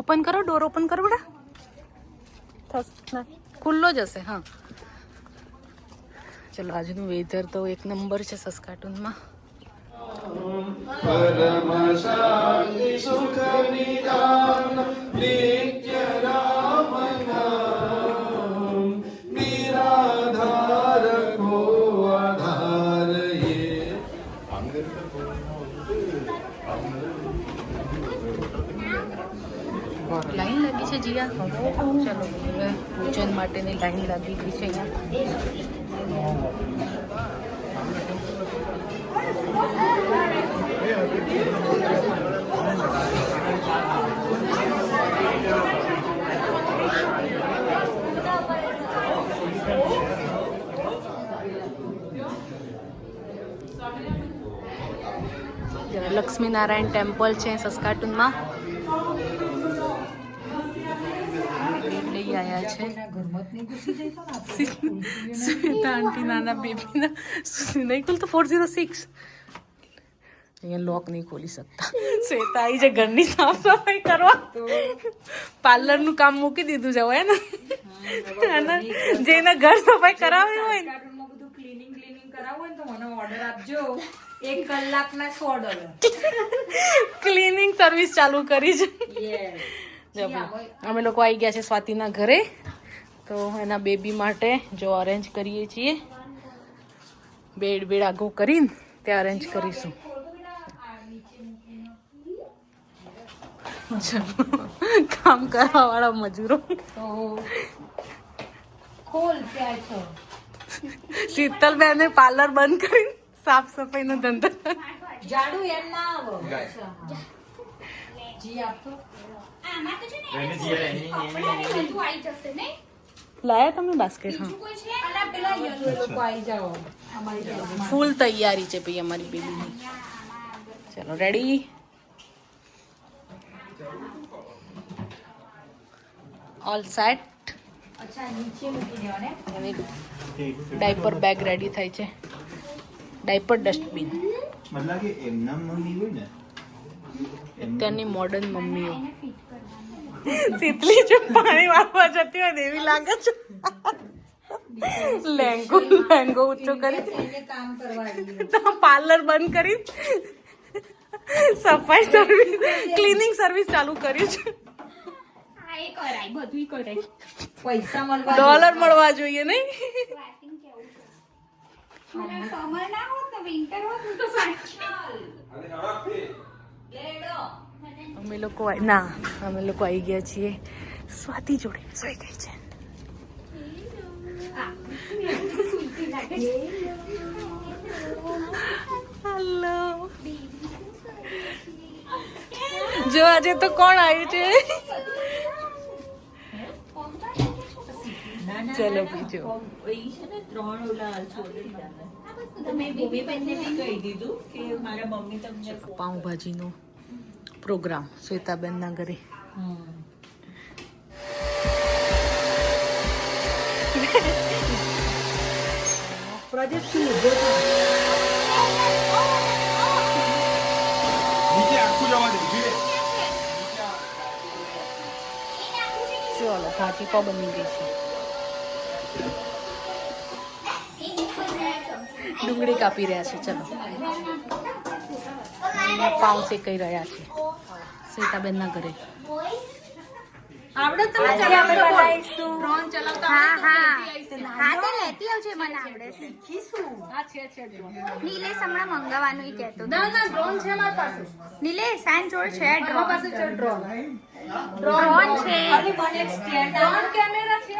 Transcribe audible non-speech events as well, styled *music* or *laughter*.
Open કરો door open કરો બેટા. થસ ખુલ્લો જ હશે હા. ચલો આજનું વેધર તો એક નંબર છે સસ્કાટુનમાં લાઈન લાગી છે જીયા? ચલો, હવે ભોજન માટેની લાઈન લાગી ગઈ છે લક્ષ્મીનારાયણ ટેમ્પલ છે સસ્કાટુનમાં. લઈ છે. શ્વેતા આંટી નાના બેબીના. નહીં ખુલતો? ફોર ઝીરો સિક્સ અહીંયા લોક નહીં ખોલી શકતા. શ્વેતા આવી છે ઘરની સાફ સફાઈ કરવા. પાર્લરનું કામ મૂકી દીધું છે હવે ને? જેના ઘર સફાઈ કરાવી હોય ને? ક્લીનિંગ ક્લીનિંગ કરાવવું હોય તો મને ઓર્ડર આપજો. એક કલાકના સો ડોલર ક્લિનિંગ સર્વિસ ચાલુ કરી છે. અમે લોકો આવી ગયા છે સ્વાતિના ઘરે. તો એના બેબી માટે જો અરેન્જ કરીએ છીએ. બેડ બેડ આગો કરીને ત્યાં અરેન્જ કરીશું. *laughs* કામ કરવા વાળા મજૂરો. શીતલ ખોલ ત્યાં છો. શીતલબેને પાર્લર બંધ કરીને સાફ સફાઈનો ધંધો. જાડુ એમ ના આવો. જી આપતો આમાં તો છે ને એને કપડાં ને બધું આવી જશે ને લાયા તમે બાસ્કેટ હા કોઈ છે અને પેલા યલો લોકો આવી જાઓ અમારી જોડે. ફૂલ તૈયારી છે ભાઈ અમારી બેબીની ચલો રેડી ઓલ સેટ અચ્છા નીચે મૂકી દેવાને એની ડાયપર બેગ રેડી થાય છે ડાયપર ડસ્ટબિન મતલબ કે એમના મમ્મી હોય ને અત્યારની મોડર્ન મમ્મીઓ. તીતલી જો પાણી વાળવા જતી હોય એવી લાગે છે. લેંગો લેંગો ઊંચો કરી. પાર્લર બંધ કરી. સફાઈ સર્વિસ ક્લિનિંગ સર્વિસ ચાલુ કરી છે. ડોલર મળવા જોઈએ નહીં. સ્વેટિંગ કેવું છે મને સમર ના હોત ને વિન્ટર હોત તો સાચું અમે લોકો આઈ- ના અમે લોકો આવી ગયા છીએ સ્વાતિ જોડે સોઈ ગઈ છે. હેલો જો આજે તો કોણ આવ્યું છે? ચલો બીજો. પાઉંભાજીનો પ્રોગ્રામ શ્વેતાબેનના ઘરે. પ્રોજેક્ટ ચલો ભાજી તો બની ગઈ છે. ડુંગળી કાપી રહ્યા છે ચલો. પાઉં શેકાઈ રહ્યા છે. શ્વેતાબેનના ઘરે. આવડે તમે ચલાવતા હા હા. હા તે લેતી આવજે મને આવડે છે હા છે છે. નીલેશ હમણાં મંગાવવાનું ઈ કહેતો હતો. ના ના ડ્રોન છે મારી પાસે. નીલેશ સાંજ જોડ છે ડ્રોન. પાસે છે ડ્રોન. ડ્રોન છે. ડ્રોન કેમેરા છે.